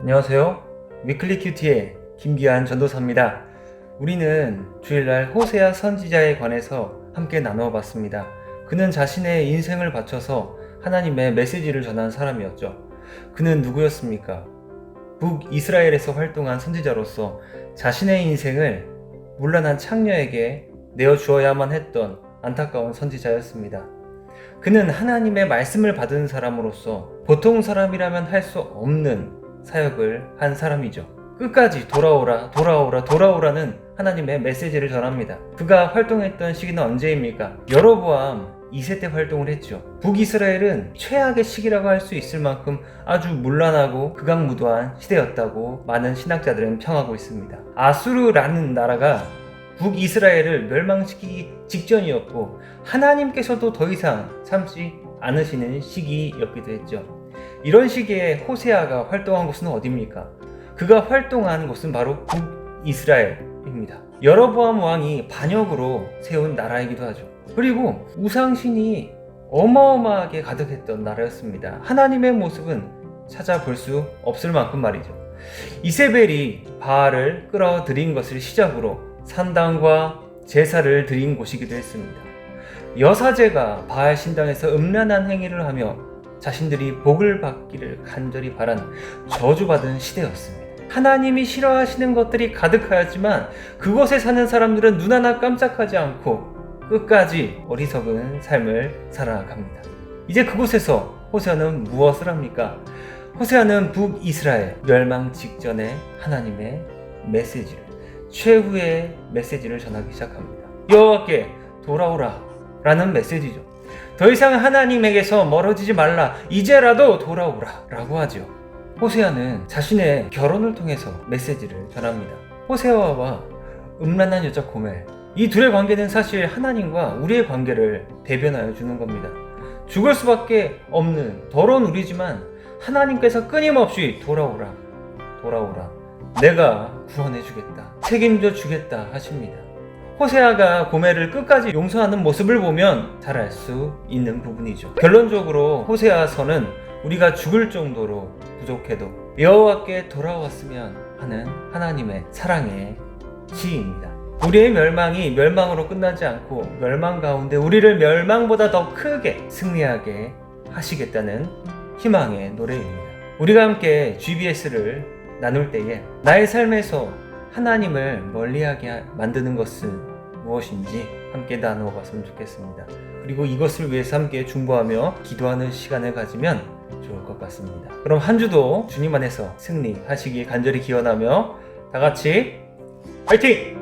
안녕하세요. 위클리 큐티의 김기한 전도사입니다. 우리는 주일날 호세아 선지자에 관해서 함께 나누어 봤습니다. 그는 자신의 인생을 바쳐서 하나님의 메시지를 전한 사람이었죠. 그는 누구였습니까? 북이스라엘에서 활동한 선지자로서 자신의 인생을 문란한 창녀에게 내어 주어야만 했던 안타까운 선지자였습니다. 그는 하나님의 말씀을 받은 사람으로서 보통 사람이라면 할 수 없는 사역을 한 사람이죠. 끝까지 돌아오라, 돌아오라, 돌아오라는 하나님의 메시지를 전합니다. 그가 활동했던 시기는 언제입니까? 여로보암 2세 때 활동을 했죠. 북이스라엘은 최악의 시기라고 할 수 있을 만큼 아주 문란하고 극악무도한 시대였다고 많은 신학자들은 평하고 있습니다. 아수르라는 나라가 북이스라엘을 멸망시키기 직전이었고 하나님께서도 더 이상 참지 않으시는 시기였기도 했죠. 이런 시기에 호세아가 활동한 곳은 어디입니까? 그가 활동한 곳은 바로 북이스라엘입니다. 여러보암 왕이 반역으로 세운 나라이기도 하죠. 그리고 우상신이 어마어마하게 가득했던 나라였습니다. 하나님의 모습은 찾아볼 수 없을 만큼 말이죠. 이세벨이 바알을 끌어들인 것을 시작으로 산당과 제사를 드린 곳이기도 했습니다. 여사제가 바알 신당에서 음란한 행위를 하며 자신들이 복을 받기를 간절히 바란 저주받은 시대였습니다. 하나님이 싫어하시는 것들이 가득하였지만 그곳에 사는 사람들은 눈 하나 깜짝하지 않고 끝까지 어리석은 삶을 살아갑니다. 이제 그곳에서 호세아는 무엇을 합니까? 호세아는 북이스라엘 멸망 직전에 하나님의 메시지를 최후의 메시지를 전하기 시작합니다. 여호와께 돌아오라 라는 메시지죠. 더 이상 하나님에게서 멀어지지 말라 이제라도 돌아오라 라고 하죠. 호세아는 자신의 결혼을 통해서 메시지를 전합니다. 호세아와 음란한 여자 고멜 이 둘의 관계는 사실 하나님과 우리의 관계를 대변하여 주는 겁니다. 죽을 수밖에 없는 더러운 우리지만 하나님께서 끊임없이 돌아오라 돌아오라 내가 구원해 주겠다 책임져 주겠다 하십니다. 호세아가 고멜을 끝까지 용서하는 모습을 보면 잘 알 수 있는 부분이죠. 결론적으로 호세아서는 우리가 죽을 정도로 부족해도 여호와께 돌아왔으면 하는 하나님의 사랑의 시입니다. 우리의 멸망이 멸망으로 끝나지 않고 멸망 가운데 우리를 멸망보다 더 크게 승리하게 하시겠다는 희망의 노래입니다. 우리가 함께 GBS를 나눌 때에 나의 삶에서 하나님을 멀리하게 만드는 것은 무엇인지 함께 나누어 봤으면 좋겠습니다. 그리고 이것을 위해서 함께 중보하며 기도하는 시간을 가지면 좋을 것 같습니다. 그럼 한 주도 주님 안에서 승리하시길 간절히 기원하며 다 같이 화이팅!